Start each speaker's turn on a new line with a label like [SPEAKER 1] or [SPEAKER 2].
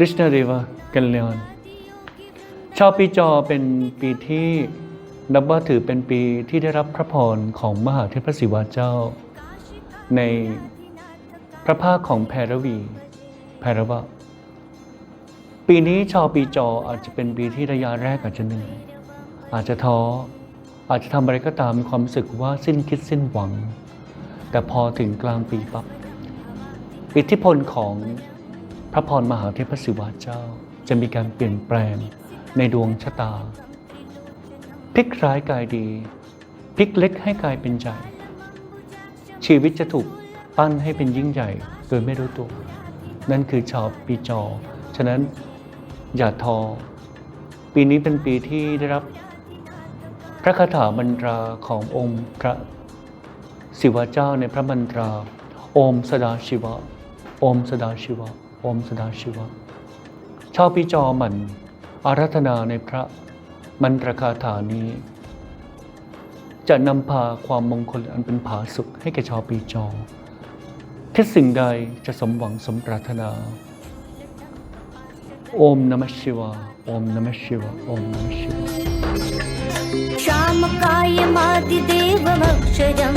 [SPEAKER 1] กฤษณเดวะกันเลอนชาวปีจอเป็นปีที่นับว่าถือเป็นปีที่ได้รับพระพรของมหาเทพศิวาเจ้า ในพระภาคของแพรวีแพรวะปีนี้ชาวปีจออาจจะเป็นปีที่ระยะแรกอาจจะเหนื่อยอาจจะท้ออาจจะทำอะไรก็ตามมีความรู้สึกว่าสิ้นคิดสิ้นหวัง แต่พอถึงกลางปีปับ๊บอิทธิพลของ พระพรมหาเทพศิวาเจ้าจะมีการเปลี่ยนแปลงในดวงชะตาพลิกร้ายกายดีพลิกเล็กให้กลายเป็นใหญ่ชีวิตจะถูกปั้นให้เป็นยิ่งใหญ่โดยไม่รู้ตัว นั่นคือชาวปีจอ ฉะนั้นอย่าท้อปีนี้เป็นปีที่ได้รับ พระคาถาบรรดราขององค์พระศิวะเจ้าในพระบรรดราโอมสดาชิวะ โอมสดาชิวะ โอมสดาชิวะ ชาวปีจอหมันอารัธนาในพระมันตรคาถานี้ จะนำพาความมงคลอันเป็นผาสุขให้แก่ชาวปีจอ คิดสิ่งใดจะสมหวังสมปรารถนา โอมนมชิวะ โอมนมชิวะ โอมนมชิวะ
[SPEAKER 2] श्यामकायमादिदेवमक्षरं निरामयम्